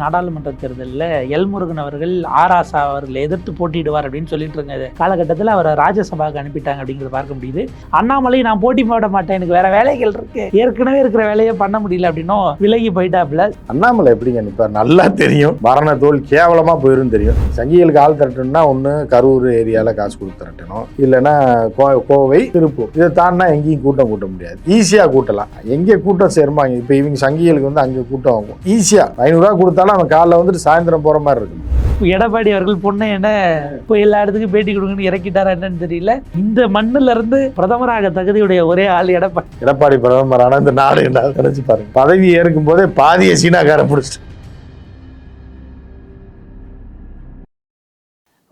நாடாளுமன்ற தேர்தலில் எல்முருகன் அவர்கள் ஆராசா அவர்களை எதிர்த்து போட்டியிடுவார் அப்படின்னு சொல்லிட்டு இருங்க காலகட்டத்தில் அவரை ராஜ்யசபாவுக்கு அனுப்பிட்டாங்க அப்படிங்கிறத பார்க்க முடியுது. அண்ணாமலை நான் போட்டி போட மாட்டேன். எனக்கு வேற வேலைகள் இருக்கு. ஏற்கனவே இருக்கிற வேலையை பண்ண முடியல அப்படின்னும் விலகி போயிட்டாப்புல. அண்ணாமலை எப்படிங்க நிற்பார் நல்லா தெரியும். மரண தோல் கேவலமாக போயிரும் தெரியும். சங்கிகளுக்கு ஆள் திரட்டணும்னா ஒன்று கரூர் ஏரியாவில் காசு கொடுத்து திரட்டணும். இல்லைன்னா கோ கோவை திருப்பூர். இதை தாண்டினா எங்கேயும் கூட்டம் கூட்ட முடியாது. ஈஸியாக கூட்டலாம். எங்கே கூட்டம் சேருமா இப்போ இவங்க சங்கிகளுக்கு வந்து அங்கே கூட்டம் ஆகும் ஈஸியாக ஐநூறுரூவா கொடுத்தா கொடுத்தாலும் அவன் காலைல வந்துட்டு சாயந்தரம் போகிற மாதிரி இருக்கும் எடப்பாடி அவர்கள் பொண்ணு என்ன போய் எல்லா இடத்துக்கும் பேட்டி கொடுங்கன்னு இறக்கிட்டாரா என்னன்னு தெரியல. இந்த மண்ணுல இருந்து பிரதமராக தகுதியுடைய ஒரே ஆள் எடப்பாடி. எடப்பாடி பிரதமர் ஆனால் இந்த நாடு என்ன நினைச்சு பாருங்க. பதவி ஏற்கும் போதே பாதிய சீனாக்கார பிடிச்சிட்டு.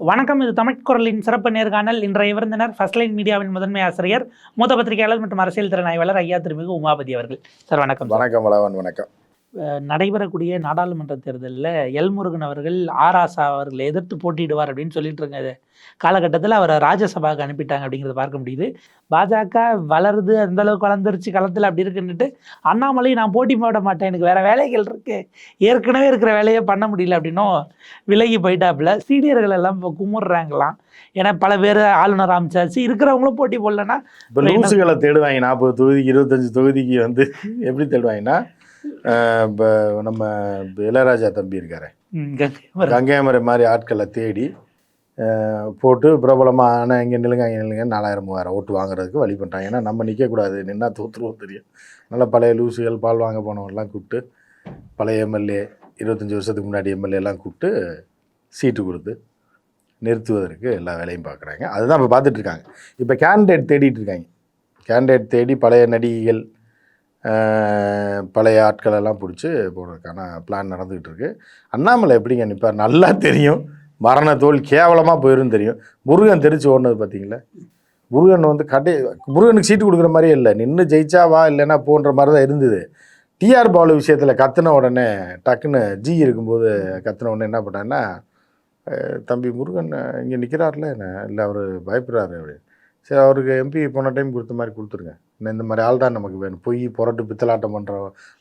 வணக்கம் இது தமிழ் குரலின் சிறப்பு நேர்காணல். இன்றைய விருந்தினர் ஃபர்ஸ்ட் லைன் மீடியாவின் முதன்மை ஆசிரியர் மூத்த பத்திரிகையாளர் மற்றும் அரசியல் திறன் ஆய்வாளர் ஐயா திருமிகு உமாபதி அவர்கள். சார் வணக்கம். வணக்கம் வளவன் வணக்கம். நடைபெறக்கூடிய நாடாளுமன்ற தேர்தலில் எல்முருகன் அவர்கள் ஆராசா அவர்களை எதிர்த்து போட்டியிடுவார் அப்படின்னு சொல்லிட்டு இருங்க காலகட்டத்தில் அவரை ராஜ்யசபாவுக்கு அனுப்பிட்டாங்க அப்படிங்கிறத பார்க்க முடியுது. பாஜக வளருது அந்த அளவுக்கு வளர்ந்துருச்சு களத்தில் அப்படி இருக்குன்னுட்டு அண்ணாமலை நான் போட்டி போட மாட்டேன் எனக்கு வேற வேலைகள் இருக்கு. ஏற்கனவே இருக்கிற வேலையை பண்ண முடியல அப்படின்னும் விலகி போயிட்டாப்புல. சீனியர்கள் எல்லாம் இப்போ கும்பிட்றாங்களாம் ஏன்னா பல பேர் ஆளுநர் அமைச்சாச்சு இருக்கிறவங்களும் போட்டி போடலன்னா இப்போ லூசுகளை தேடுவாங்க நாற்பது தொகுதிக்கு இருபத்தஞ்சு தொகுதிக்கு வந்து எப்படி தேடுவாங்கன்னா இப்போ நம்ம இளையராஜா தம்பி இருக்காரு. கங்கைமரை மாதிரி ஆட்களை தேடி போட்டு பிரபலமாக ஆனால் இங்கே நில்லுங்க அங்கே நில்லுங்க நாலாயிரம் மூவாயிரம் ஓட்டு வாங்குறதுக்கு வழி பண்ணுறாங்க ஏன்னா நம்ம நிற்கக்கூடாது நின்னா தோற்றுருவோம் தெரியும். நல்ல பழைய லூசுகள் பால் வாங்க போனவங்கலாம் கூப்பிட்டு பழைய எம்எல்ஏ இருபத்தஞ்சி வருஷத்துக்கு முன்னாடி எம்எல்ஏ எல்லாம் கூப்பிட்டு சீட்டு கொடுத்து நிறுத்துவதற்கு எல்லா வேலையும் பார்க்குறாங்க அதுதான் இப்போ பார்த்துட்டு இருக்காங்க. இப்போ கேண்டிடேட் தேடிட்டு இருக்காங்க. கேண்டிடேட் தேடி பழைய நடிகைகள் பழைய ஆட்கள் எல்லாம் பிடிச்சி போடுறதுக்கான பிளான் நடந்துக்கிட்டு இருக்கு அண்ணாமலை எப்படிங்க நிற்பார் நல்லா தெரியும். மரண தோல் கேவலமாக போயிரும் தெரியும். முருகன் தெரிச்சு ஓடினது பார்த்தீங்களா முருகன் வந்து கடை முருகனுக்கு சீட்டு கொடுக்குற மாதிரியே இல்லை. நின்று ஜெயிச்சா வா இல்லைன்னா போன்ற மாதிரி தான் இருந்தது. டிஆர் பாலு விஷயத்தில் கத்துன உடனே டக்குன்னு ஜி இருக்கும்போது கத்துன உடனே என்ன பண்ணான்னா தம்பி முருகன் இங்கே நிற்கிறார்ல என்ன? இல்லை அவர் பயப்படுறாரு. அப்படி சரி அவருக்கு எம்பி போன டைம் கொடுத்த மாதிரி கொடுத்துருங்க. இந்த மாதிரி ஆள் தான் நமக்கு வேணும். பொய் புரட்டு பித்தலாட்டம் பண்ணுற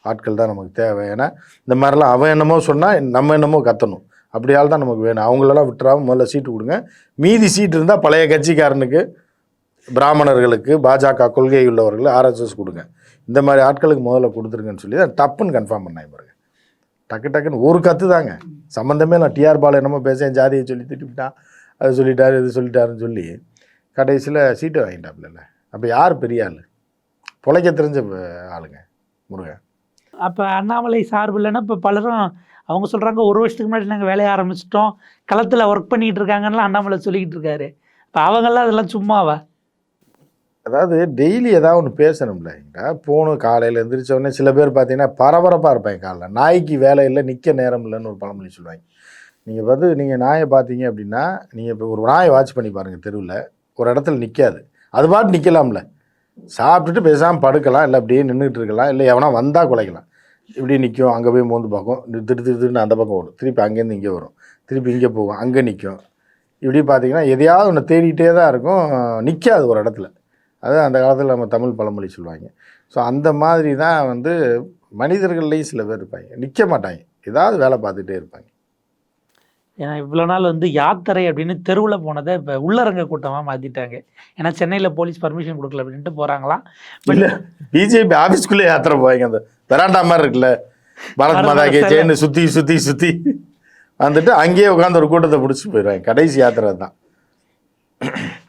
ஆட்கள் தான் நமக்கு தேவை. ஏன்னா இந்த மாதிரிலாம் அவன் என்னமோ சொன்னால் நம்ம என்னமோ கத்தணும். அப்படி ஆள் தான் நமக்கு வேணும். அவங்களெல்லாம் விட்டுறாம முதல்ல சீட்டு கொடுங்க. மீதி சீட்டு இருந்தால் பழைய கட்சிக்காரனுக்கு பிராமணர்களுக்கு பாஜக கொள்கை உள்ளவர்கள் ஆர்எஸ்எஸ் கொடுங்க. இந்த மாதிரி ஆட்களுக்கு முதல்ல கொடுத்துருங்கன்னு சொல்லி தான் டப்புன்னு கன்ஃபார்ம் பண்ணாங்க பாருங்க. டக்கு டக்குன்னு ஒரு கத்து தாங்க. சம்மந்தமே நான் டிஆர் பால் என்னமோ பேசேன் ஜாதியை சொல்லி திட்டிவிட்டான் அது சொல்லிட்டாரு இது சொல்லிட்டாருன்னு சொல்லி கடைசியில் சீட்டு வாங்கிட்டாப்புல அப்போ யார் பெரிய ஆள்? பொழைக்க தெரிஞ்ச ஆளுங்க முருகன். அப்போ அண்ணாமலை சார்பு இல்லைன்னா இப்போ பலரும் அவங்க சொல்கிறாங்க ஒரு வருஷத்துக்கு முன்னாடி நாங்கள் வேலைய ஆரம்பிச்சிட்டோம் களத்தில் ஒர்க் பண்ணிட்டு இருக்காங்கன்னு அண்ணாமலை சொல்லிக்கிட்டு இருக்காரு. இப்போ அவங்கெல்லாம் அதெல்லாம் சும்மாவா? அதாவது டெய்லி ஏதாவது ஒன்று பேசணும்ல இங்கே போகணும் காலையில் எந்திரிச்ச உடனே சில பேர் பார்த்தீங்கன்னா பரபரப்பாக இருப்பாங்க காலைல. நாய்க்கு வேலை இல்லை நிற்க நேரம் இல்லைன்னு ஒரு பழமொழி சொல்லுவாங்க. நீங்கள் வந்து நீங்கள் நாயை பார்த்தீங்க அப்படின்னா நீங்கள் இப்போ ஒரு நாயை வாட்ச் பண்ணி பாருங்கள் தெருவில் ஒரு இடத்துல நிற்காது அது பாட்டு நிற்கலாம்ல சாப்பிட்டுட்டு பேசாமல் படுக்கலாம் இல்லை அப்படியே நின்றுட்டு இருக்கலாம் இல்லை எவனா வந்தால் குலைக்கலாம். இப்படி நிற்கும் அங்கே போய் மோந்து பார்க்கும். திரு திரு திருன்னு அந்த பக்கம் வரும் திருப்பி அங்கேருந்து இங்கே வரும். திருப்பி இங்கே போகும். அங்கே நிற்கும் இப்படி பார்த்தீங்கன்னா எதையாவது ஒன்று தேடிகிட்டே தான் இருக்கும். நிற்காது ஒரு இடத்துல. அது அந்த காலத்தில் நம்ம தமிழ் பழமொழி சொல்லுவாங்க. ஸோ அந்த மாதிரி தான் வந்து மனிதர்கள்லேயும் சில பேர் இருப்பாங்க. நிற்க மாட்டாங்க. ஏதாவது வேலை பார்த்துட்டே இருப்பாங்க. ஏன்னா இவ்வளோ நாள் வந்து யாத்திரை அப்படின்னு தெருவில் போனதை இப்போ உள்ளரங்க கூட்டமாக மாற்றிட்டாங்க ஏன்னா சென்னையில் போலீஸ் பர்மிஷன் கொடுக்கல அப்படின்ட்டு போகிறாங்களாம் இல்லை பிஜேபி ஆஃபீஸ்க்குள்ளே யாத்திரை போவாங்க. அந்த பெராண்டா மாதிரி இருக்குல்ல. பாரத் மாதா கே ஜெயின்னு சுற்றி சுற்றி சுற்றி வந்துட்டு அங்கேயே உட்காந்து ஒரு கூட்டத்தை பிடிச்சி போயிடுவாங்க. கடைசி யாத்திரை தான்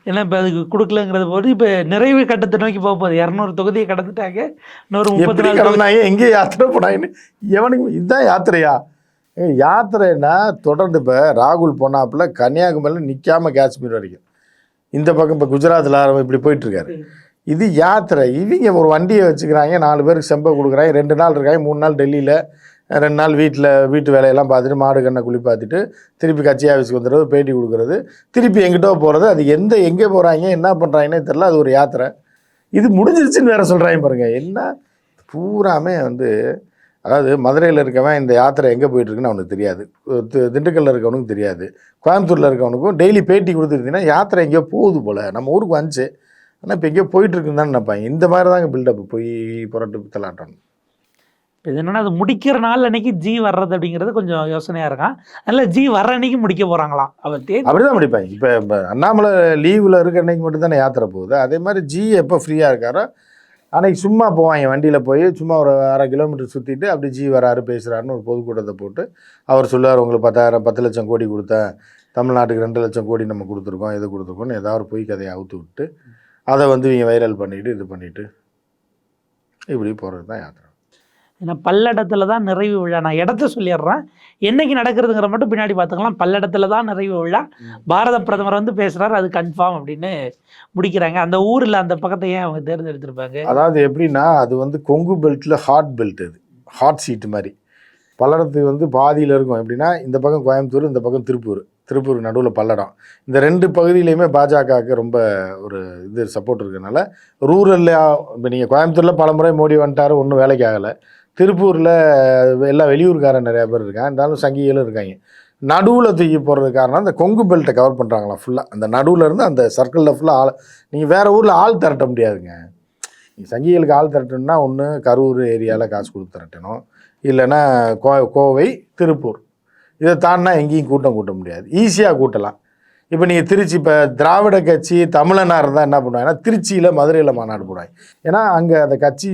ஏன்னா இப்போ அதுக்கு கொடுக்கலங்கிறது போது இப்போ நிறைவு கட்டத்தை நோக்கி போக போகுது. இரநூறு தொகுதியை கடந்துட்டாங்க. இன்னொரு முப்பத்தி நாலு எங்கே யாத்திரை போனாங்கன்னு. எவனுக்கு இதுதான் யாத்திரையா? யாத்திரைன்னா தொடர்ந்து இப்போ ராகுல் போனாப்புல கன்னியாகுமரியில் நிற்காம காஷ்மீர் வரைக்கும். இந்த பக்கம் இப்போ குஜராத்தில் ஆரம்பி இப்படி போயிட்டுருக்காரு. இது யாத்திரை. இவங்க ஒரு வண்டியை வச்சுக்கிறாங்க நாலு பேருக்கு செம்பை கொடுக்குறாங்க ரெண்டு நாள் இருக்காங்க மூணு நாள் டெல்லியில் ரெண்டு நாள் வீட்டில் வீட்டு வேலையெல்லாம் பார்த்துட்டு மாடு கண்ணை குளிப்பாத்திட்டு திருப்பி கட்சி ஆஃபீஸ்க்கு வந்துடுறது பேட்டி கொடுக்குறது திருப்பி எங்கிட்டோ போகிறது அது எந்த எங்கே போகிறாங்க என்ன பண்ணுறாங்கன்னே தெரில அது ஒரு யாத்திரை. இது முடிஞ்சிருச்சுன்னு வேற சொல்கிறாங்க பாருங்க. என்ன? பூராமே வந்து அதாவது மதுரையில் இருக்கவன் இந்த யாத்திரை எங்கே போயிட்டுருக்குன்னு அவனுக்கு தெரியாது. தி- திண்டுக்கல்ல இருக்கவனுக்கு தெரியாது. கோயம்புத்தூரில் இருக்கவனுக்கும் டெய்லி பேட்டி கொடுத்துருந்தீங்கன்னா யாத்திரை எங்கேயோ போகுது போல். நம்ம ஊருக்கு வந்துச்சு. ஆனால் இப்போ எங்கேயோ போயிட்டுருக்குன்னு தான் நினைப்பாங்க. இந்த மாதிரி தாங்க பில்டப் போய் புரட்டு பித்தலாட்டம் இது என்னன்னா அது முடிக்கிற நாள் அன்னைக்கு ஜி வர்றது அப்படிங்கிறது கொஞ்சம் யோசனையா இருக்கான் அதனால ஜி வர்ற அன்னைக்கு முடிக்க போறாங்களாம் அவர் தேதி அப்படிதான் முடிப்பாங்க. இப்போ இப்போ அண்ணாமலை லீவில் இருக்க அன்னைக்கு மட்டும் தானே யாத்திரை போகுது. அதே மாதிரி ஜி எப்போ ஃப்ரீயாக இருக்காரோ அன்னைக்கு சும்மா போவாங்க வண்டியில் போய் சும்மா ஒரு அரை கிலோமீட்டர் சுற்றிட்டு அப்படி ஜி வராரு பேசுகிறாருன்னு ஒரு பொதுக்கூட்டத்தை போட்டு அவர் சொல்லுவார் உங்களுக்கு பத்தாயிரம் பத்து லட்சம் கோடி கொடுத்தேன். தமிழ்நாட்டுக்கு ரெண்டு லட்சம் கோடி நம்ம கொடுத்துருக்கோம் இது கொடுத்துருக்கோம்னு ஏதாவது ஒரு பொய் கதையை அவுத்து விட்டு அதை வந்து இவங்க வைரல் பண்ணிவிட்டு இது பண்ணிவிட்டு இப்படி போகிறது தான் யாத்திரை. ஏன்னா பல்லடத்துல தான் நிறைவு விழா. நான் இடத்த சொல்லிடுறேன். என்னைக்கு நடக்கிறதுங்கிற மட்டும் பின்னாடி பார்த்துக்கலாம். பல்லடத்துல தான் நிறைவு விழா. பாரத பிரதமர் வந்து பேசுறாரு. அது கன்ஃபார்ம் அப்படின்னு முடிக்கிறாங்க. அந்த ஊர்ல அந்த பக்கத்தை ஏன் அவங்க தேர்ந்தெடுத்திருப்பாங்க? அதாவது எப்படின்னா அது வந்து கொங்கு பெல்ட்டில் ஹாட் பெல்ட் அது. ஹாட் சீட்டு மாதிரி. பல்லடத்துக்கு வந்து பாதியில் இருக்கும். எப்படின்னா இந்த பக்கம் கோயம்புத்தூர் இந்த பக்கம் திருப்பூர். திருப்பூர் நடுவில் பல்லடம். இந்த ரெண்டு பகுதியிலையுமே பாஜகவுக்கு ரொம்ப ஒரு இது சப்போர்ட் இருக்கனால ரூரலில் இப்போ நீங்கள் கோயம்புத்தூரில் பலமுறை மோடி வந்துட்டாரு. ஒன்றும் வேலைக்கு ஆகலை. திருப்பூரில் எல்லாம் வெளியூர்காரன் நிறையா பேர் இருக்காங்க. இருந்தாலும் சங்கிகளும் இருக்காங்க. நடுவில் தூக்கி போடுறது காரணம் அந்த கொங்கு பெல்ட்டை கவர் பண்ணுறாங்களா ஃபுல்லாக அந்த நடுவில் இருந்து அந்த சர்க்கிளில் ஃபுல்லாக ஆள் நீங்கள் வேறு ஊரில் ஆள் திரட்ட முடியாதுங்க. நீ சங்கிகளுக்கு ஆள் திரட்டணும்னா ஒன்று கரூர் ஏரியாவில் காசு கொடுத்து திரட்டணும். இல்லைன்னா கோ கோவை திருப்பூர். இதை தாண்டினா எங்கேயும் கூட்டம் கூட்ட முடியாது. ஈஸியாக கூட்டலாம். இப்போ நீங்கள் திருச்சி இப்போ திராவிட கட்சி தமிழனாக இருந்தால் என்ன பண்ணுவாங்கன்னா திருச்சியில் மதுரையில் மாநாடு போடுவாங்க. ஏன்னா அங்கே அந்த கட்சி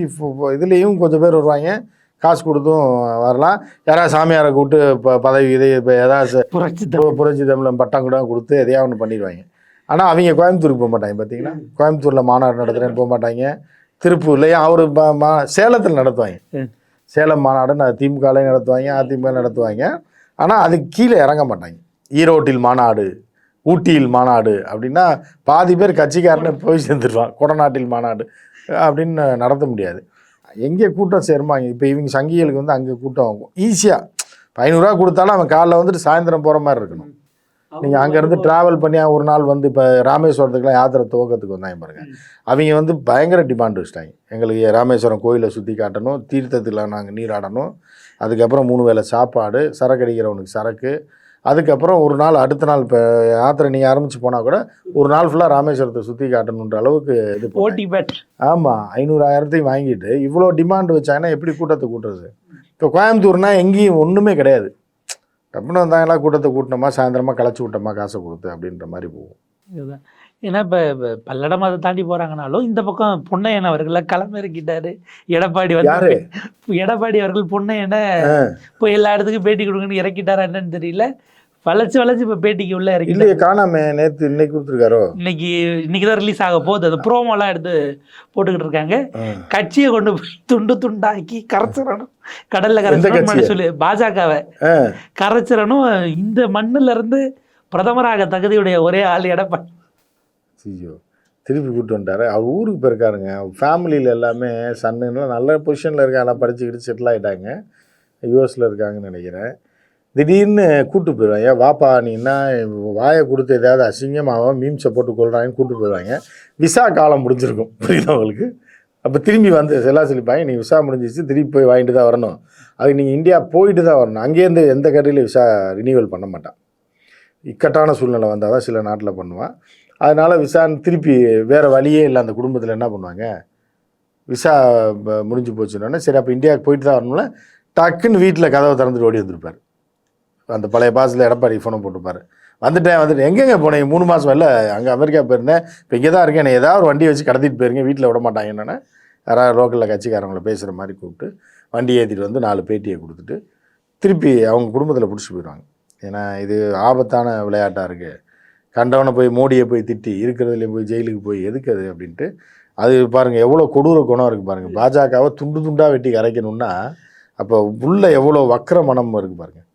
இதுலேயும் கொஞ்சம் பேர் வருவாங்க. காசு கொடுத்தும் வரலாம். யாராவது சாமியாரை கூப்பிட்டு இப்போ பதவி இதை இப்போ ஏதாவது புரட்சி புரட்சி தமிழன் பட்டம் கூட கொடுத்து எதையா ஒன்று பண்ணிடுவாங்க. ஆனால் அவங்க கோயம்புத்தூருக்கு போக மாட்டாங்க பார்த்தீங்கன்னா கோயம்புத்தூரில் மாநாடு நடத்துகிறேன்னு போக மாட்டாங்க. திருப்பூர்லேயும் அவர் மா சேலத்தில் நடத்துவாங்க. சேலம் மாநாடுன்னு அது திமுகலையும் நடத்துவாங்க அதிமுக நடத்துவாங்க. ஆனால் அதுக்கு கீழே இறங்க மாட்டாங்க. ஈரோட்டில் மாநாடு. ஊட்டியில் மாநாடு அப்படின்னா பாதி பேர் கட்சிக்காரனே போய் சேர்ந்துருவான். கொடநாட்டில் மாநாடு அப்படின்னு நடத்த முடியாது. எங்கே கூட்டம் சேருமாங்க இப்போ இவங்க சங்கிகளுக்கு வந்து அங்கே கூட்டம் ஆகும் ஈஸியாக ஐநூறுரூவா கொடுத்தாலும் அவன் காலைல வந்துட்டு சாயந்தரம் போகிற மாதிரி இருக்கணும். நீங்கள் அங்கேருந்து ட்ராவல் பண்ணி ஒரு நாள் வந்து இப்போ ராமேஸ்வரத்துக்குலாம் யாத்திரை துவக்கத்துக்கு வந்தாங்க பாருங்க. அவங்க வந்து பயங்கர டிமாண்ட் வச்சிட்டாங்க. எங்களுக்கு ராமேஸ்வரம் கோயிலை சுற்றி காட்டணும் தீர்த்தத்தில் நாங்கள் நீராடணும். அதுக்கப்புறம் மூணு வேளை சாப்பாடு சரக்கு அடிக்கிறவனுக்கு சரக்கு அதுக்கப்புறம் ஒரு நாள் அடுத்த நாள் இப்போ யாத்திரை நீங்கள் ஆரம்பிச்சு போனால் கூட ஒரு நாள் ஃபுல்லாக ராமேஸ்வரத்தை சுற்றி காட்டணுன்ற அளவுக்கு இது. போட்டி பேட் ஆமாம் ஐநூறாயிரத்தையும் வாங்கிட்டு இவ்வளோ டிமாண்ட் வச்சாங்கன்னா எப்படி கூட்டத்தை கூட்டுறது? இப்போ கோயம்புத்தூர்னா எங்கேயும் ஒன்றுமே கிடையாது. டப்புன்னு வந்தாங்களா கூட்டத்தை கூட்டினோமா சாயந்தரமா களைச்சி விட்டோமா காசை கொடுத்து அப்படின்ற மாதிரி போகும். இதுதான். ஏன்னா இப்போ பல்லடம் அதை தாண்டி போறாங்கனாலும் இந்த பக்கம் பொன்னையன் அவர்களை களமிறக்கிட்டாரு எடப்பாடி? வந்து எடப்பாடி அவர்கள் பொன்னையனை போய் எல்லா இடத்துக்கும் பேட்டி கொடுங்கன்னு இறக்கிட்டாரா என்னன்னு தெரியல. வளைச்சு வளைச்சு இப்போ பேட்டிக்கு உள்ள இறக்கிட்டாரு. இல்லையே காணாம நேற்று இன்னைக்கு கொடுத்துருக்காரோ? இன்னைக்கு இன்னைக்கு தான் ரிலீஸ் ஆக போகுது. அந்த ப்ரோமோலாம் எடுத்து போட்டுக்கிட்டு இருக்காங்க. கட்சியை கொண்டு போய் துண்டு துண்டாக்கி கரைச்சிடணும். கடல்ல கரைச்சிடணும்? சொல்லு பாஜகவை. கரைச்சிடணும். இந்த மண்ணுல இருந்து பிரதமராக தகுதியுடைய ஒரே ஆள் எடப்பாடி ஐயோ திருப்பி கூப்பிட்டு வந்துட்டாரு. அவர் ஊருக்கு போயிருக்காருங்க. ஃபேமிலியில் எல்லாமே சன்னுலாம் நல்ல பொசிஷனில் இருக்காங்க. எல்லாம் படிச்சுக்கிட்டு செட்டில் ஆகிட்டாங்க யூஎஸில் இருக்காங்கன்னு நினைக்கிறேன். திடீர்னு கூட்டு போயிடுவாங்க ஏன் வாப்பா நீன்னா வாயை கொடுத்து ஏதாவது அசிங்கமாக மீம்ஸை போட்டு கொள்றாங்கன்னு கூட்டு போயிடுவாங்க விசா காலம் முடிஞ்சிருக்கும். புரியுதா உங்களுக்கு? அப்போ திரும்பி வந்து செல்லா சொல்லிப்பாங்க நீ விசா முடிஞ்சிச்சு திருப்பி போய் வாங்கிட்டு தான் வரணும். அது நீங்கள் இந்தியா போயிட்டு தான் வரணும். அங்கேருந்து எந்த கண்ட்ரிலையும் விசா ரினியூவல் பண்ண மாட்டான். இக்கட்டான சூழ்நிலை வந்தால் தான் சில நாட்டில் பண்ணுவான். அதனால் விசா திருப்பி வேறு வழியே இல்லை. அந்த குடும்பத்தில் என்ன பண்ணுவாங்க? விசா முடிஞ்சு போச்சுன்னொன்னே சரி அப்போ இந்தியாவுக்கு போயிட்டு தான் வரணும்ல. டக்குன்னு வீட்டில் கதவை திறந்துட்டு ஓடி வந்திருப்பார். அந்த பழைய பாஸில் எடப்பாடி ஃபோனை போட்டுப்பார் வந்துட்டேன் வந்துட்டு எங்கெங்கே போனேன் மூணு மாதம் இல்லை. அங்கே அமெரிக்கா போயிருந்தேன். இப்போ இங்கே தான் இருக்கேன். என்னை ஏதாவது ஒரு வண்டி வச்சு கடத்திட்டு போயிருங்க. வீட்டில் விட மாட்டாங்க என்னென்ன யாராவது லோக்கலில் கட்சிக்காரங்களை பேசுகிற மாதிரி கூப்பிட்டு வண்டி ஏற்றிட்டு வந்து நாலு பேட்டியை கொடுத்துட்டு திருப்பி அவங்க குடும்பத்தில் பிடிச்சி போயிடுவாங்க. ஏன்னா இது ஆபத்தான விளையாட்டாக இருக்குது கண்டவனை போய் மோடியை போய் திட்டி இருக்கிறதுலையும் போய் ஜெயிலுக்கு போய் எதுக்கு அது அப்படின்ட்டு அது பாருங்கள் எவ்வளோ கொடூர குணம் இருக்குது பாருங்கள் பாஜகவை துண்டு துண்டாக வெட்டி கரைக்கணும்னா அப்போ உள்ள எவ்வளோ வக்கர மனம் இருக்குது பாருங்கள்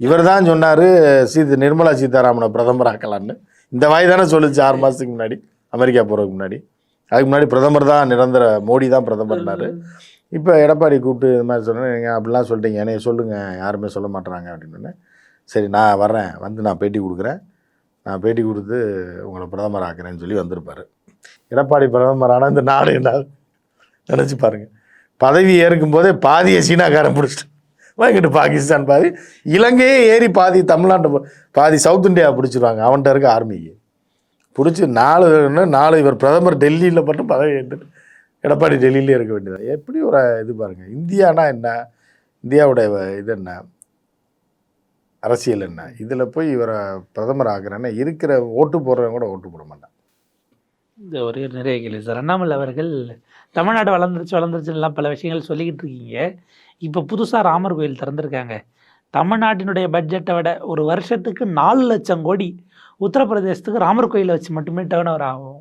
இவர் தான் சொன்னார் சீத நிர்மலா சீதாராமனை பிரதமர் ஆக்கலான்னு இந்த வாய் தானே சொல்லுச்சு ஆறு மாதத்துக்கு முன்னாடி அமெரிக்கா போகிறதுக்கு முன்னாடி. அதுக்கு முன்னாடி பிரதமர் தான் நிரந்தர மோடி தான் பிரதமர்னாரு. இப்போ எடப்பாடி கூப்பிட்டு இது மாதிரி சொன்னேன் நீங்கள் அப்படிலாம் சொல்லிட்டீங்க என்னைய சொல்லுங்கள் யாருமே சொல்ல மாட்றாங்க அப்படின்னு சரி நான் வர்றேன் வந்து நான் பேட்டி கொடுக்குறேன். நான் பேட்டி கொடுத்து உங்களை பிரதமர் ஆக்குறேன்னு சொல்லி வந்திருப்பார். எடப்பாடி பிரதமர் ஆனால் இந்த நாடு என்ன? நினச்சி பாருங்க. பதவி ஏற்கும் போதே பாதியை சீனாக்காரன் பிடிச்சிட்டு. வாங்கிட்டு பாகிஸ்தான் பாதி. இலங்கையே ஏறி பாதி தமிழ்நாட்டை பாதி சவுத் இந்தியா பிடிச்சிருவாங்க. அவன்கிட்ட இருக்க ஆர்மிக்கு பிடிச்சி நாலு நாலு இவர் பிரதமர் டெல்லியில் மட்டும் பதவி ஏற்றுட்டு எடப்பாடி டெல்லியிலே இருக்க வேண்டியது எப்படி ஒரு இது பாருங்கள் இந்தியானா என்ன? இந்தியாவுடைய இது என்ன? அரசியல் என்ன? இதில் போய் இவரை பிரதமர் ஆக்குறேன்னா இருக்கிற ஓட்டு போடுறவங்க கூட ஓட்டு போட மாட்டான். இந்த ஒரே நிறைய கேள்வி. சார் அண்ணாமலை அவர்கள் தமிழ்நாடு வளர்ந்துருச்சு வளர்ந்துருச்சுலாம் பல விஷயங்கள் சொல்லிக்கிட்டு இருக்கீங்க. இப்போ புதுசாக ராமர் கோயில் திறந்திருக்காங்க. தமிழ்நாட்டினுடைய பட்ஜெட்டை விட ஒரு வருஷத்துக்கு நாலு லட்சம் கோடி உத்தரப்பிரதேசத்துக்கு ராமர் கோயிலை வச்சு மட்டுமே டேர்ன் ஓவர் ஆகும்.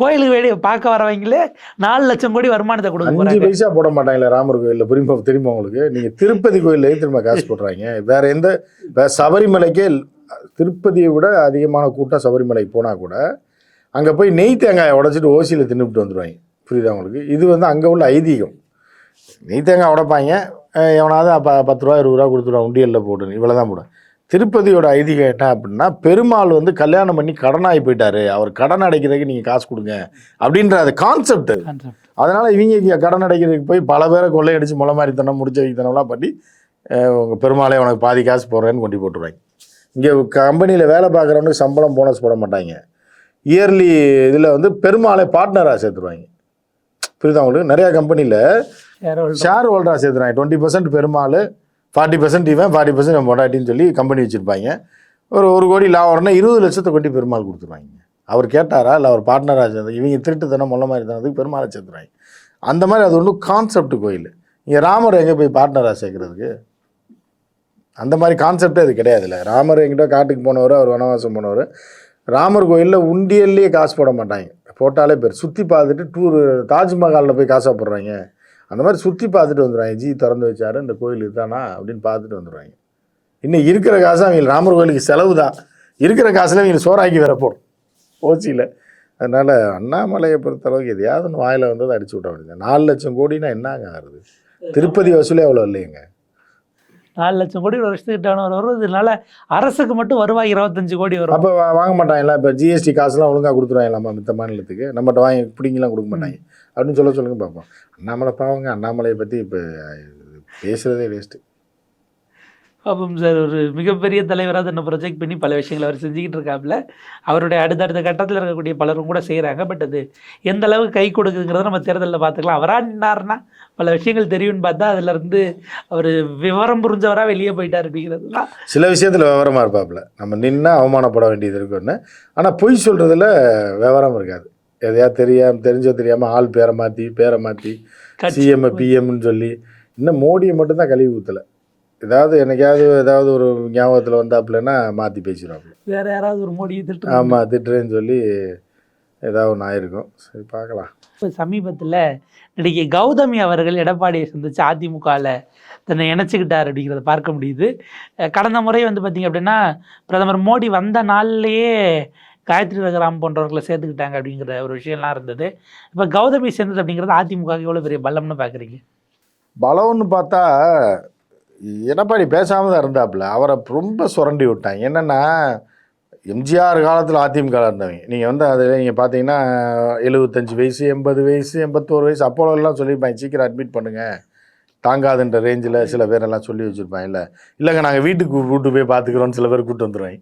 கோயிலுக்கு வெளியே பார்க்க வரவங்களே நாலு லட்சம் கோடி வருமானத்தை கொடுக்க அஞ்சு பைசா போட மாட்டாங்களே ராமர் கோயிலில் திரும்ப திரும்ப உங்களுக்கு? நீங்கள் திருப்பதி கோயிலே திரும்ப காசு போடுறாங்க. வேற எந்த வேற சபரிமலைக்கே திருப்பதியை விட அதிகமான கூட்டம் சபரிமலைக்கு போனால் கூட அங்கே போய் நெய் தேங்காயை உடைச்சிட்டு ஓசியில் தின்னுபிட்டு வந்துடுவாங்க புரியுதா உங்களுக்கு? இது வந்து அங்கே உள்ள ஐதீகம். நெய் தேங்காய் உடைப்பாங்க. எவனாவது அப்போ பத்து ரூபா இருபது ரூபா கொடுத்துருவான் உண்டியலில் போட்டு இவ்வளோ தான் போடும் திருப்பதியோட ஐதீகம் என்ன அப்படின்னா பெருமாள் வந்து கல்யாணம் பண்ணி கடனாகி போயிட்டாரு. அவர் கடன் அடைக்கிறதுக்கு நீங்கள் காசு கொடுங்க. அப்படின்ற அது கான்செப்ட். அதனால் இவங்க கடன் அடைக்கிறதுக்கு போய் பல பேரை கொள்ளையடிச்சு முளை மாதிரி தனம் முடிச்ச வைத்தனம்லாம் பண்ணி அஹ், உங்க பெருமாளே உனக்கு பாதி காசு போடுறேன்னு கொண்டு போட்டுருவாங்க. இங்கே கம்பெனியில் வேலை பார்க்குறவனுக்கு சம்பளம் போனஸ் போட மாட்டாங்க. இயர்லி இதில் வந்து பெருமாளை பார்ட்னராக சேர்த்துருவாங்க. புரியுதா உங்களுக்கு? நிறையா கம்பெனியில். ஷேர் ஹோல்டராக சேர்த்துறாங்க twenty percent Perumal forty percent இவன் ஃபார்ட்டி பர்சன்ட் இவன் பொண்டாட்டின்னு சொல்லி கம்பெனி வச்சுருப்பாங்க. ஒரு ஒரு கோடி லாபம் இருபது லட்சத்தை கொட்டி பெருமாள் கொடுத்துருவாங்க. அவர் கேட்டாரா? இல்லை அவர் பார்ட்னராக சேர்ந்து இவங்க திருட்டுத்தனம் முள்ள மாதிரி தனதுக்கு பெருமாளை சேர்த்துறாங்க அந்த மாதிரி அது ஒன்றும் கான்செப்ட் கோயில். இங்கே ராமர் எங்கே போய் பார்ட்னராக சேர்க்கறதுக்கு? அந்த மாதிரி கான்செப்டே அது கிடையாது இல்லை ராமர் எங்கிட்ட காட்டுக்கு போனவர் அவர் வனவாசம் போனவர். ராமர் கோயிலில் உண்டியல்லையே காசு போட மாட்டாங்க. போட்டாலே பேர் சுற்றி பார்த்துட்டு டூர் தாஜ்மஹாலில் போய் காசாக போடுறாங்க. அந்த மாதிரி சுற்றி பார்த்துட்டு வந்துடுவாங்க. ஜி திறந்து வச்சாரு இந்த கோயில் இதுதானா அப்படின்னு பார்த்துட்டு வந்துடுவாங்க. இன்னும் இருக்கிற காசு அவங்க ராமர் கோயிலுக்கு செலவு தான். இருக்கிற காசில் அவங்க சோறாக்கி வர போடும். ஓச்சியில் அதனால் அண்ணாமலையை பொறுத்தளவுக்கு எதையாவது வாயில் வந்ததை அடிச்சு விட வேண்டியது நாலு லட்சம் கோடினா என்னங்க ஆகுது திருப்பதி வசூலே அவ்வளோ இல்லைங்க நாலு லட்சம் கோடி ஒரு வருஷத்துக்கு டேர்ன் ஓவர் வரும் இதனால அரசுக்கு மட்டும் வருவாய் இருபத்தஞ்சு கோடி வரும். அப்போ வாங்க மாட்டாங்களா? இப்போ ஜிஎஸ்டி காசுலாம் ஒழுங்காக கொடுத்துருவாங்களாமா மித்த மாநிலத்துக்கு? நம்மகிட்ட வாங்கி பிடிங்கலாம் கொடுக்க மாட்டாங்க. அப்படின்னு சொல்ல சொல்லுங்க பார்ப்போம் அண்ணாமலை பாவங்க அண்ணாமலையை பற்றி இப்போ பேசுகிறதே வேஸ்ட்டு பாப்போம் சார் ஒரு மிகப்பெரிய தலைவராக தன்னை ப்ரொஜெக்ட் பண்ணி பல விஷயங்களை அவர் செஞ்சுக்கிட்டு இருக்காப்புல. அவருடைய அடுத்தடுத்த கட்டத்தில் இருக்கக்கூடிய பலரும் கூட செய்கிறாங்க பட் அது எந்த அளவுக்கு கை கொடுக்குங்கிறத நம்ம தேர்தலில் பார்த்துக்கலாம். அவராக நின்னாருன்னா பல விஷயங்கள் தெரியும்னு பார்த்தா அதுல இருந்து அவர் விவரம் புரிஞ்சவராக வெளியே போயிட்டார் அப்படிங்கிறது தான் சில விஷயத்தில் விவரமாக இருப்பாப்புல. நம்ம நின்னா அவமானப்பட வேண்டியது இருக்குன்னு ஆனால் பொய் சொல்கிறதுல விவரம் இருக்காது. எதையா தெரியாம தெரிஞ்சோ தெரியாமல் ஆள் பேரை மாற்றி பேரை மாற்றி கட்சி சிஎம் பிஎம்னு சொல்லி இன்னும் மோடியை மட்டும்தான் கழுவி ஊற்றலை ஏதாவது என்னைக்காவது ஏதாவது ஒரு ஞாபகத்தில் வந்தாப்புலன்னா மாற்றி பேசிடுவாப்புல வேற யாராவது ஒரு மோடி திட்டு ஆமாம் திட்டுறேன்னு சொல்லி ஏதாவது ஒன்று ஆயிருக்கும். சரி பார்க்கலாம். இப்போ சமீபத்தில் நடிகை கௌதமி அவர்கள் எடப்பாடியை சந்திச்சு அதிமுகவில் தன்னை இணைச்சிக்கிட்டார் அப்படிங்கிறத பார்க்க முடியுது. கடந்த முறை வந்து பார்த்திங்க அப்படின்னா பிரதமர் மோடி வந்த நாள்லேயே காயத்ரி ரகுராம் போன்றவர்களை சேர்த்துக்கிட்டாங்க அப்படிங்கிற ஒரு விஷயம்லாம் இருந்தது. இப்போ கௌதமி சேர்ந்தது அப்படிங்கிறது அதிமுக எவ்வளோ பெரிய பலம்னு பார்க்குறீங்க பலம்னு பார்த்தா எடப்பாடி பேசாமல் தான் இருந்தாப்புல? அவரை ரொம்ப சுரண்டி விட்டாங்க என்னென்னா எம்ஜிஆர் காலத்தில் அதிமுக இருந்தவங்க நீங்கள் வந்து அதில் நீங்கள் பார்த்தீங்கன்னா எழுபத்தஞ்சு வயசு எண்பது வயசு எண்பத்தோரு வயசு அப்போலாம் சொல்லியிருப்பாங்க சீக்கிரம் அட்மிட் பண்ணுங்கள் தாங்காதுன்ற ரேஞ்சில் சில பேரெல்லாம் சொல்லி வச்சுருப்பாங்க இல்லை இல்லைங்க நாங்கள் வீட்டுக்கு கூப்பிட்டு போய் பார்த்துக்குறோன்னு சில பேர் கூப்பிட்டு வந்துடுவாங்க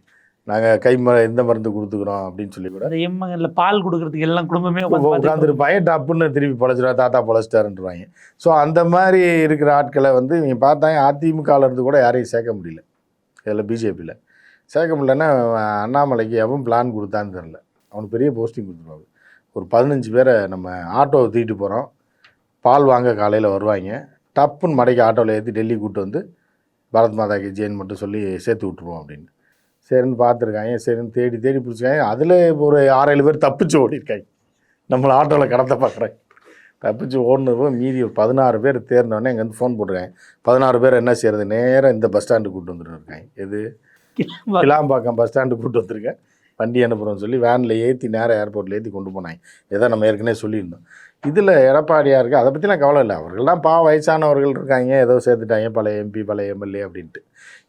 நாங்கள் கை ம இந்த மருந்து கொடுத்துக்குறோம் அப்படின்னு சொல்லி கூட. எம்மகனில் பால் கொடுக்கறதுக்கு எல்லாம் குடும்பமே உட்காந்துருப்பாங்க டப்புன்னு திருப்பி பொழைச்சிருவா தாத்தா பொழைச்சிட்டாருன்றாங்க ஸோ அந்த மாதிரி இருக்கிற ஆட்களை வந்து இவங்க பார்த்தாங்க அதிமுகவில் இருந்து கூட யாரையும் சேர்க்க முடியல. இதில் பிஜேபியில் சேர்க்க முடியலன்னா அண்ணாமலைக்கு எவன் பிளான் கொடுத்தான்னு தெரில அவனுக்கு பெரிய போஸ்டிங் கொடுத்துருவாங்க ஒரு பதினஞ்சு பேரை நம்ம ஆட்டோவை தூக்கிட்டு போகிறோம் பால் வாங்க காலையில் வருவாங்க. டப்புன்னு மடைக்கு ஆட்டோவில் ஏற்றி டெல்லி கூப்பிட்டு வந்து பாரத் மாதா கி ஜெயின் மட்டும் சொல்லி சேர்த்து விட்ருவோம் அப்படின்னு. சரின்னு பார்த்துருக்காங்க சரின்னு தேடி தேடி பிடிச்சிருக்காங்க அதில் ஒரு ஆறு ஏழு பேர் தப்பிச்சு ஓடிருக்காங்க. நம்மளை ஆட்டோவில் கடத்த பார்க்குறேன் தப்பிச்சு ஓடுனது மீதி ஒரு பதினாறு பேர் தேர்ந்தோடனே இங்கேருந்து ஃபோன் போட்டிருக்காங்க. பதினாறு பேர் என்ன செய்யறது? நேராக இந்த பஸ் ஸ்டாண்டுக்கு கூப்பிட்டு வந்துட்டு இருக்காங்க. எது? கிளாம்பாக்கம். பஸ் ஸ்டாண்டுக்கு கூப்பிட்டு வந்திருக்கேன் வண்டி அனுப்புகிறோம்னு சொல்லி வேனில் ஏற்றி நேராக ஏர்போர்ட்டில் ஏற்றி கொண்டு போனாங்க. இதை நம்ம ஏற்கனவே சொல்லியிருந்தோம். இதில் எடப்பாடியாக இருக்குது அதை பற்றிலாம் கவலை இல்லை. அவர்கள்லாம் பா வயசானவர்கள் இருக்காங்க. ஏதோ சேர்த்துட்டாங்க. பழைய எம்பி பழைய எம்எல்ஏ அப்படின்ட்டு.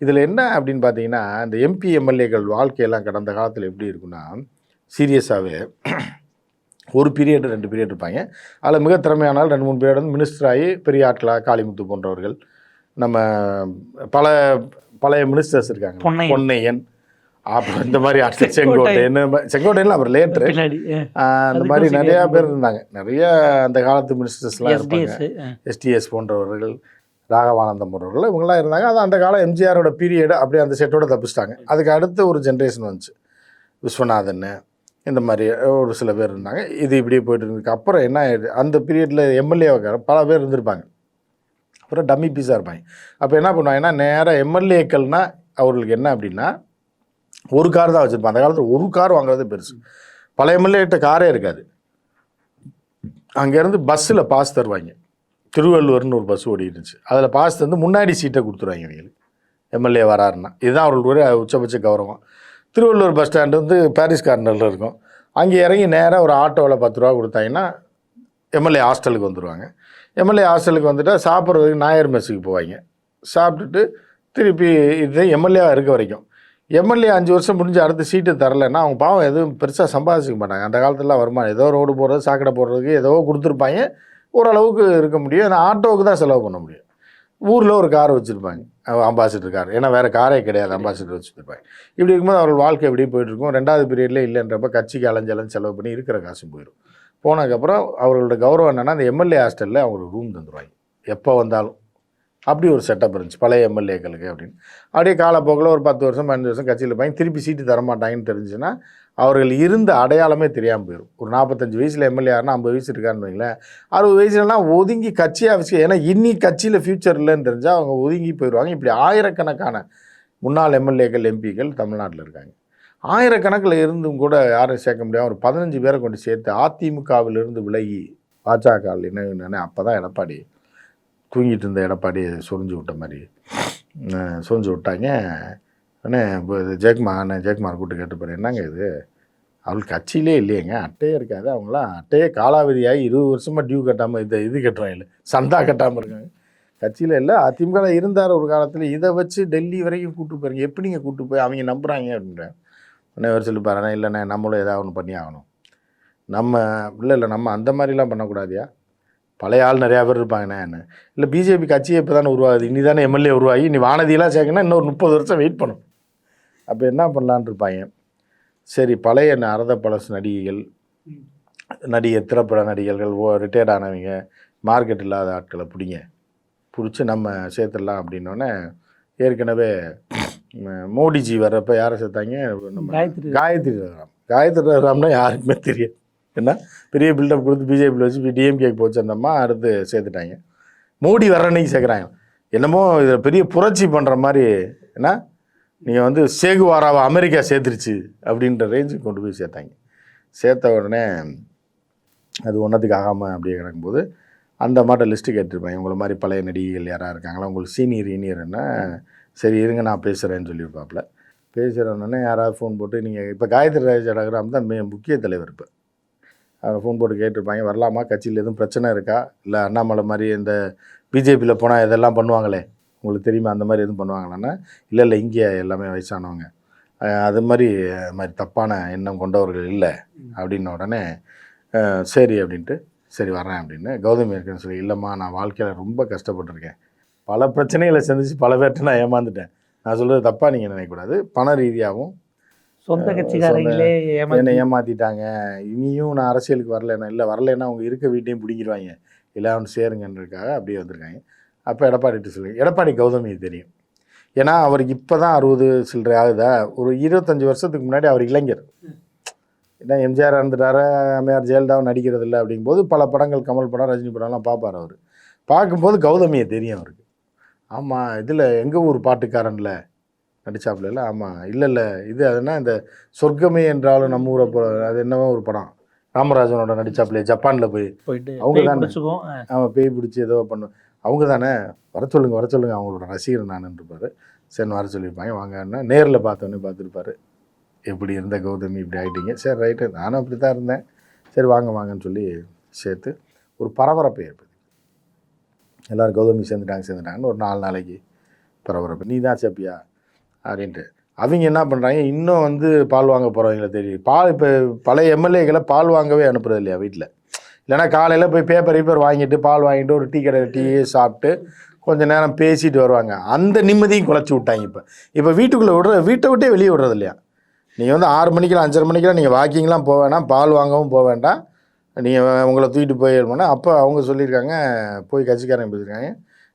இதில் என்ன அப்படின்னு பார்த்தீங்கன்னா இந்த எம்பி எம்எல்ஏக்கள் வாழ்க்கையெல்லாம் கடந்த காலத்தில் எப்படி இருக்குன்னா சீரியஸாகவே ஒரு பீரியட் ரெண்டு பீரியட் இருப்பாங்க. அதில் மிக திறமையானால் ரெண்டு மூணு பீரியட் வந்து மினிஸ்டர் ஆகி பெரிய ஆட்களா காளிமுத்து போன்றவர்கள். நம்ம பல பழைய மினிஸ்டர்ஸ் இருக்காங்க. பொன்னையன். அப்புறம் இந்த மாதிரி ஆட்கள் செங்கோட்டையன். செங்கோட்டையன் அப்புறம் லேட்டர் பின்னாடி அந்த மாதிரி நிறையா. பேர் இருந்தாங்க. நிறைய அந்த காலத்து மினிஸ்டர்ஸ்லாம் இருப்பாங்க. எஸ்டிஎஸ் போன்றவர்கள் ராகவானந்தம் போன்றவர்கள் இவங்கெல்லாம் இருந்தாங்க. அது அந்த காலம் எம்ஜிஆரோட பீரியடு அப்படியே அந்த செட்டோட தப்பிச்சிட்டாங்க. அதுக்கு அடுத்து ஒரு ஜென்ரேஷன் வந்துச்சு. விஸ்வநாதன் இந்த மாதிரி ஒரு சில பேர் இருந்தாங்க. இது இப்படியே போயிட்டு இருந்துருக்கு. அப்புறம் என்ன ஆயிடுது? அந்த பீரியடில் எம்எல்ஏ பல பேர் இருந்திருப்பாங்க. அப்புறம் டம்மி பீஸாக இருப்பாங்க. அப்போ என்ன பண்ணுவாங்கன்னா நேராக எம்எல்ஏக்கள்னால் அவர்களுக்கு என்ன அப்படின்னா ஒரு கார் தான் வச்சுருப்பாங்க அந்த காலத்தில் ஒரு கார் வாங்குறது பெருசு. பழைய எம்எல்ஏட்ட காரே இருக்காது. அங்கேருந்து பஸ்ஸில் பாஸ் தருவாங்க. திருவள்ளுவர்னு ஒரு பஸ் ஓடிட்டு இருந்துச்சு அதில் பாஸ் தந்து முன்னாடி சீட்டை கொடுத்துருவாங்க இவங்களுக்கு எம்எல்ஏ வராருன்னா. இதுதான் அவர்களுடைய உச்சபட்ச கௌரவம். திருவள்ளூர் பஸ் ஸ்டாண்டு வந்து பாரிஸ் கார்னரில் இருக்கும். அங்கே இறங்கி நேராக ஒரு ஆட்டோவில் பத்து ரூபா கொடுத்தாங்கன்னா எம்எல்ஏ ஹாஸ்டலுக்கு வந்துடுவாங்க எம்எல்ஏ ஹாஸ்டலுக்கு வந்துட்டால் சாப்பிட்றதுக்கு நாயர் மெஸ்ஸுக்கு போவாங்க. சாப்பிட்டுட்டு திருப்பி இது எம்எல்ஏவாக இருக்க வரைக்கும். எம்எல்ஏ அஞ்சு வருஷம் முடிஞ்சு அடுத்த சீட்டு தரலைன்னா அவங்க பாவம் எதுவும் பெருசாக சம்பாதிச்சிக்க மாட்டாங்க. அந்த காலத்துலலாம் வருமானம் ஏதோ ரோடு போடுறது சாக்கடை போடுறதுக்கு ஏதோ கொடுத்துருப்பாங்க. ஓரளவுக்கு இருக்க முடியும். ஆனால் ஆட்டோவுக்கு தான் செலவு பண்ண முடியும். ஊரில் ஒரு கார் வச்சுருப்பாங்க. அம்பாசிடர் கார் ஏன்னா வேறு காரே கிடையாது அம்பாசிடர் வச்சுருப்பாங்க. இப்படி இருக்கும்போது அவர்கள் வாழ்க்கை எப்படியே போயிட்டுருக்கும். ரெண்டாவது பீரியட்லேயே இல்லைன்றப்ப கட்சிக்கு அலைஞ்சு செலவு பண்ணி இருக்கிற காசும் போயிடும். போனதுக்கப்புறம் அவர்களோட கௌரவம் என்னென்னா அந்த எம்எல்ஏ ஹாஸ்டலில் அவங்களுக்கு ரூம் தந்துடுவாங்க எப்போ வந்தாலும். அப்படி ஒரு செட்டப் இருந்துச்சு. பழைய எம்எல்ஏக்களுக்கு அப்படின்னு. அப்படியே காலப்போக்கில் ஒரு பத்து வருஷம் பதினஞ்சு வருஷம் கட்சியில் போய் திருப்பி சீட்டு தரமாட்டாங்கன்னு தெரிஞ்சுன்னா அவர்கள் இருந்த அடையாளமே தெரியாமல் போயிடும் ஒரு நாற்பத்தஞ்சு வயசில் எம்எல்ஏ ஆறுனா ஐம்பது வயசு இருக்கான்னு வைங்களேன். அறுபது வயசுலலாம் ஒதுங்கி கட்சியாக வச்சு ஏன்னா இன்னி கட்சியில் ஃப்யூச்சர் இல்லைன்னு தெரிஞ்சால் அவங்க ஒதுங்கி போயிடுவாங்க. இப்படி ஆயிரக்கணக்கான முன்னாள் எம்எல்ஏக்கள் எம்பிக்கள் தமிழ்நாட்டில் இருக்காங்க. ஆயிரக்கணக்கில் இருந்தும் கூட யாரும் சேர்க்க முடியாமல் ஒரு பதினஞ்சு பேரை கொண்டு சேர்த்து அதிமுகவிலிருந்து விலகி பாஜக என்ன அப்போ தான் எடப்பாடி தூங்கிட்டு இருந்த எடப்பாடி சொரிஞ்சு விட்ட மாதிரி. சொரிஞ்சு விட்டாங்க. உடனே இப்போ ஜெயக்குமார் அண்ணன் ஜெயக்குமார் கூட்டு கேட்டுப்பாரு என்னங்க இது? அவளுக்கு கட்சியிலே இல்லையேங்க. அட்டையே இருக்காது. அவங்களாம் அட்டையே காலாவதியாகி இருபது வருஷமாக டியூ கட்டாமல் இந்த இது கட்டுறாங்க இல்லை சந்தா கட்டாமல் இருக்காங்க. கட்சியில் இல்லை அதிமுக இருந்தார் ஒரு காலத்தில். இதை வச்சு டெல்லி வரைக்கும் கூட்டு போயிருங்க. எப்படிங்க கூட்டு போய் அவங்க நம்புகிறாங்க அப்படின்றேன் உடனே ஒரு சொல்லி பாருண்ணே இல்லைண்ணே நம்மளும் ஏதாவது ஒன்று பண்ணி ஆகணும். நம்ம இல்லை இல்லை நம்ம அந்த மாதிரிலாம் பண்ணக்கூடாதியா? பழைய ஆள் நிறையா பேர் இருப்பாங்கண்ணே என்ன இல்லை பிஜேபி கட்சியே இப்போ தானே உருவாகுது இனி தானே எம்எல்ஏ உருவாகி நீ வானதியெல்லாம் சேர்க்கணும் இன்னொரு முப்பது வருஷம் வெயிட் பண்ணும் அப்போ என்ன பண்ணலான்னு இருப்பாங்க? சரி பழைய அரத பழசு நடிகைகள் நடிகை திரைப்பட நடிகர்கள் ஓ ரிட்டையர்ட் ஆனவங்க மார்க்கெட் இல்லாத ஆட்களை பிடிங்க. பிடிச்சி நம்ம சேர்த்துடலாம் அப்படின்னோடனே ஏற்கனவே மோடிஜி வர்றப்ப யாரை சேர்த்தாங்க? நம்ம காயத்ரி ரகுராம். காயத்ரி ரகுராம்னா யாருக்குமே தெரியும் என்ன? பெரிய பில்டப் கொடுத்து பிஜேபியில் வச்சு டிஎம்கேக்கு போச்சு அடுத்து சேர்த்துட்டாங்க. மோடி வர்ற அன்னைக்கு சேர்க்குறாங்க. என்னமோ இதில் பெரிய புரட்சி பண்ணுற மாதிரி என்ன? நீங்கள் வந்து சேகுவாராவை அமெரிக்கா சேர்த்துருச்சு அப்படின்ற ரேஞ்சுக்கு கொண்டு போய் சேர்த்தாங்க. சேர்த்த உடனே அது ஒன்றத்துக்கு ஆகாமல் அப்படியே கிடக்கும்போது அந்த மாட்ட லிஸ்ட்டு கேட்டிருப்பேன் உங்களை மாதிரி பழைய நடிகைகள் யாராக இருக்காங்களா? உங்களுக்கு சீனியர் இனியர் என்ன? சரி இருங்க நான் பேசுகிறேன்னு சொல்லியிருப்பாப்புல. பேசுகிறோன்னே யாராவது ஃபோன் போட்டு நீங்கள் இப்போ காயத்ரி ராஜா ரகுராம் தான் மே முக்கிய தலைவர் இப்போ. ஃபோன் போட்டு கேட்டிருப்பாங்க. வரலாமா? கட்சியில் எதுவும் பிரச்சனை இருக்கா? இல்லை அண்ணாமலை மாதிரி இந்த பிஜேபியில் போனால் இதெல்லாம் பண்ணுவாங்களே? உங்களுக்கு தெரியுமா? அந்த மாதிரி எதுவும் பண்ணுவாங்களான்னா? இல்லை இல்லை இங்கே எல்லாமே வயசானவங்க. அது மாதிரி மாதிரி தப்பான எண்ணம் கொண்டவர்கள் இல்லை. அப்படின்ன உடனே சரி அப்படின்ட்டு சரி வரேன் அப்படின்னு கௌதமி இருக்குன்னு சொல்லி இல்லைம்மா நான் வாழ்க்கையில் ரொம்ப கஷ்டப்பட்டிருக்கேன். பல பிரச்சனைகளை சந்திச்சு பல பேர்கிட்ட நான் ஏமாந்துட்டேன். நான் சொல்கிறது தப்பாக நீங்கள் நினைக்கக்கூடாது. பண ரீதியாகவும் சொந்த கட்சிக்காரங்களே என்னை ஏமாத்தி ஏமாத்திட்டாங்க. இனியும் நான் அரசியலுக்கு வரலைன்னா இல்லை வரலைன்னா அவங்க இருக்க வீட்டையும் பிடிங்கிடுவாங்க இல்லை அவன் சேருங்கன்றதுக்காக அப்படியே வந்திருக்காங்க. அப்போ எடப்பாடிட்டு சொல்லி எடப்பாடி கௌதமி தெரியும். ஏன்னா அவருக்கு இப்போ தான் அறுபது சில்லறை ஆகுதா? ஒரு இருபத்தஞ்சி வருஷத்துக்கு முன்னாடி அவர் இளைஞர். ஏன்னா எம்ஜிஆர் இறந்துட்டாரு அம்மையார் ஜெயலலிதாவும் நடிக்கிறது இல்லை அப்படிங்கும்போது பல படங்கள் கமல் படம் ரஜினி படம்லாம் பார்ப்பார் அவர். பார்க்கும்போது கௌதமியை தெரியும் அவருக்கு. ஆமாம் இதில் எங்கள் ஊர் பாட்டுக்காரன்ல? நடிச்சாப்புல இல்லை? ஆமாம் இல்லை இல்லை. இது அதுனா இந்த சொர்க்கமே என்றாலும் நம்ம ஊரை போ அது என்னவோ ஒரு படம். ராமராஜனோட நடிச்சாப்புல ஜப்பானில் போய். போயிட்டு அவங்க தானே. அவன் பேய் பிடிச்சி ஏதோ பண்ணும் அவங்க தானே. வர சொல்லுங்க வர சொல்லுங்க. அவங்களோட ரசிகர் நான் இருப்பார் சரி வர சொல்லியிருப்பாங்க. வாங்கன்னா நேரில் பார்த்தோன்னே பார்த்துருப்பாரு. எப்படி இருந்த கௌதமி? இப்படி ஆகிட்டீங்க சரி ரைட்டு. நானும் அப்படி தான் இருந்தேன். சரி வாங்க வாங்கன்னு சொல்லி சேர்த்து ஒரு பரபரப்பு ஏற்படுது. எல்லோரும் கௌதமி சேர்ந்துட்டாங்க சேர்ந்துட்டாங்கன்னு ஒரு நாலு நாளைக்கு பரபரப்பு. நீ தான் சேப்பியா? அப்படின்ட்டு. அவங்க என்ன பண்ணுறாங்க இன்னும் வந்து பால் வாங்க போகிறவங்கள தெரியும் பால் இப்போ பழைய எம்எல்ஏக்களை பால் வாங்கவே அனுப்புறது இல்லையா வீட்டில் இல்லைன்னா காலையில் போய் பேப்பர் கீப்பர் வாங்கிட்டு பால் வாங்கிட்டு ஒரு டீ கடையில் டீ சாப்பிட்டு கொஞ்சம் நேரம் பேசிட்டு வருவாங்க. அந்த நிம்மதியும் குலைச்சி விட்டாங்க இப்போ. இப்போ வீட்டுக்குள்ளே விடுற வீட்டை விட்டே வெளியே விடுறது இல்லையா நீங்கள் வந்து ஆறு மணிக்கெல்லாம் அஞ்சரை மணிக்கெல்லாம் நீங்கள் வாக்கிங்லாம் போக வேணாம் பால் வாங்கவும் போக வேண்டாம். நீங்கள் உங்களை தூக்கிட்டு போயிடணும்னா அப்போ அவங்க சொல்லியிருக்காங்க போய் கட்சிக்காரங்க பேசியிருக்காங்க.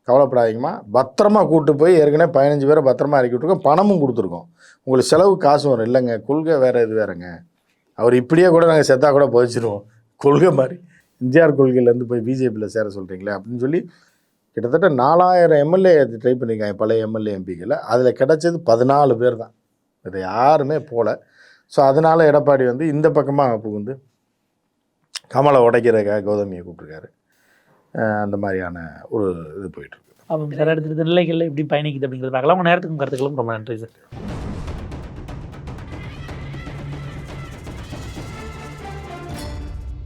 கவலைப்படாதீங்கம்மா. பத்திரமா கூட்டு போய் ஏற்கனவே பதினஞ்சு பேரை பத்திரமா இறக்கி விட்ருக்கோம் பணமும் கொடுத்துருக்கோம். உங்களுக்கு செலவு காசும் வரும். இல்லைங்க கொள்கை வேறு இது வேறுங்க. அவர் இப்படியே கூட நாங்கள் செத்தா கூட புதைச்சிருவோம். கொள்கை மாதிரி. எம்ஜிஆர் கொள்கையிலேருந்து போய் பிஜேபியில் சேர சொல்கிறீங்களே அப்படின்னு சொல்லி கிட்டத்தட்ட நாலாயிரம் எம்எல்ஏ ட்ரை பண்ணியிருக்காங்க பழைய எம்எல்ஏ எம்பிக்களை. அதில் கிடைச்சது பதினாலு பேர் தான். இது யாருமே போகல ஸோ அதனால் எடப்பாடி வந்து இந்த பக்கமாக புகுந்து கமலை உடைக்கிறக்காக கௌதமியை கூப்பிட்ருக்காரு அந்த மாதிரியான ஒரு இது போயிட்டுருக்கு அவங்க சார். அடுத்தடுத்த நிலைகளில் எப்படி பயணிக்குது அப்படிங்கிறது பார்க்கலாம். உங்கள் நேரத்துக்கும் கருத்துக்களும் ரொம்ப நன்றி சார்.